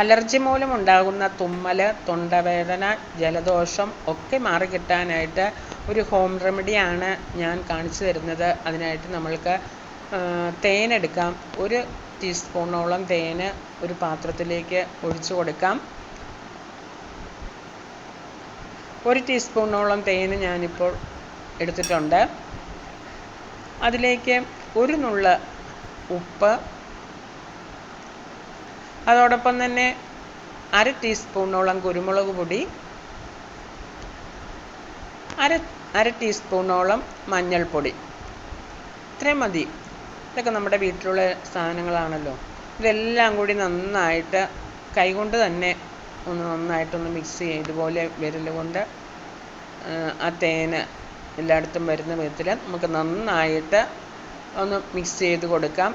Allergy മൂലം ഉണ്ടാകുന്ന തുമ്മൽ തൊണ്ടവേദന ജലദോഷം ഒക്കെ മാറിക്കിട്ടാനായിട്ട് ഒരു ഹോം റെമഡിയാണ് ഞാൻ കാണിച്ചു തരുന്നത്. അതിനായിട്ട് നമ്മൾക്ക് തേൻ എടുക്കാം. ഒരു ടീസ്പൂണോളം തേന് ഒരു പാത്രത്തിലേക്ക് ഒഴിച്ചു കൊടുക്കാം. ഒരു ടീസ്പൂണോളം തേന് ഞാനിപ്പോൾ എടുത്തിട്ടുണ്ട്. അതിലേക്ക് ഒരു നുള്ള ഉപ്പ് അതോടൊപ്പം തന്നെ അര ടീസ്പൂണോളം കുരുമുളക് പൊടി അര അര ടീസ്പൂണോളം മഞ്ഞൾപ്പൊടി. ഇത്രയും മതി. ഇതൊക്കെ നമ്മുടെ വീട്ടിലുള്ള സാധനങ്ങളാണല്ലോ. ഇതെല്ലാം കൂടി നന്നായിട്ട് കൈകൊണ്ട് തന്നെ ഒന്ന് നന്നായിട്ടൊന്ന് മിക്സ് ചെയ്യുക ഇതുപോലെ വിരൽ കൊണ്ട് ആ തേന് എല്ലായിടത്തും വരുന്ന വിധത്തിൽ നമുക്ക് നന്നായിട്ട് ഒന്ന് മിക്സ് ചെയ്ത് കൊടുക്കാം.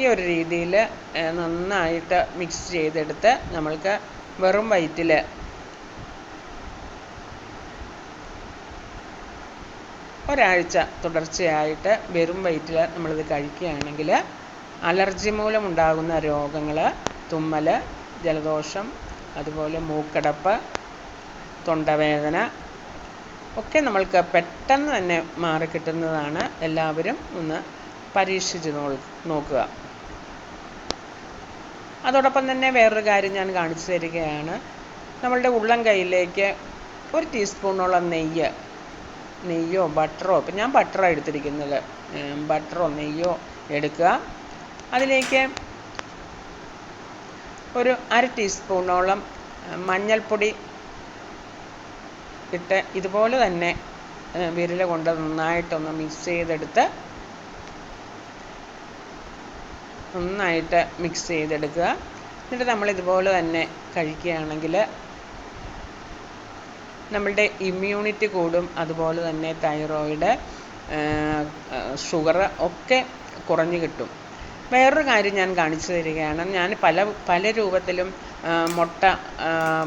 ഈ ഒരു രീതിയിൽ നന്നായിട്ട് മിക്സ് ചെയ്തെടുത്ത് നമ്മൾക്ക് വെറും വയറ്റിൽ ഒരാഴ്ച തുടർച്ചയായിട്ട് വെറും വയറ്റിൽ നമ്മളിത് കഴിക്കുകയാണെങ്കിൽ അലർജി മൂലം ഉണ്ടാകുന്ന രോഗങ്ങൾ തുമ്മൽ ജലദോഷം അതുപോലെ മൂക്കടപ്പ് തൊണ്ടവേദന ഒക്കെ നമ്മൾക്ക് പെട്ടെന്ന് തന്നെ മാറിക്കിട്ടുന്നതാണ് എല്ലാവരും ഒന്ന് പരീക്ഷിച്ച് നോക്കുക. അതോടൊപ്പം തന്നെ വേറൊരു കാര്യം ഞാൻ കാണിച്ചു തരികയാണ്. നമ്മളുടെ ഉള്ളം കൈയിലേക്ക് ഒരു ടീസ്പൂണോളം നെയ്യ് നെയ്യോ ബട്ടറോ ഇപ്പം ഞാൻ ബട്ടറാണ് എടുത്തിരിക്കുന്നത്. ബട്ടറോ നെയ്യോ എടുക്കുക. അതിലേക്ക് ഒരു അര ടീസ്പൂണോളം മഞ്ഞൾപ്പൊടി ഇട്ട് ഇതുപോലെ തന്നെ വിരൽ കൊണ്ട് നന്നായിട്ടൊന്ന് മിക്സ് ചെയ്തെടുത്ത് നന്നായിട്ട് മിക്സ് ചെയ്തെടുക്കുക. എന്നിട്ട് നമ്മൾ ഇതുപോലെ തന്നെ കഴിക്കുകയാണെങ്കിൽ നമ്മളുടെ ഇമ്മ്യൂണിറ്റി കൂടും. അതുപോലെ തന്നെ തൈറോയിഡ് ഷുഗർ ഒക്കെ കുറഞ്ഞു കിട്ടും. വേറൊരു കാര്യം ഞാൻ കാണിച്ചു തരികയാണ്. ഞാൻ പല പല രൂപത്തിലും മുട്ട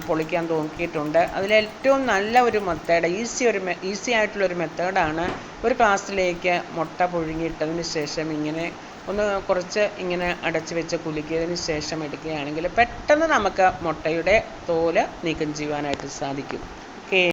പൊളിക്കാൻ നോക്കിയിട്ടുണ്ട്. അതിലേറ്റവും നല്ല ഒരു മെത്തേഡ് ഈസി ഒരു ഈസി ആയിട്ടുള്ള ഒരു മെത്തേഡാണ് ഒരു ഗ്ലാസ്സിലേക്ക് മുട്ട പുഴുങ്ങിയിട്ടതിന് ശേഷം ഇങ്ങനെ ഒന്ന് കുറച്ച് ഇങ്ങനെ അടച്ച് വെച്ച് കുലുക്കിയതിന് ശേഷം എടുക്കുകയാണെങ്കിൽ പെട്ടെന്ന് നമുക്ക് മുട്ടയുടെ തോൽ നീക്കം ചെയ്യുവാനായിട്ട് സാധിക്കും.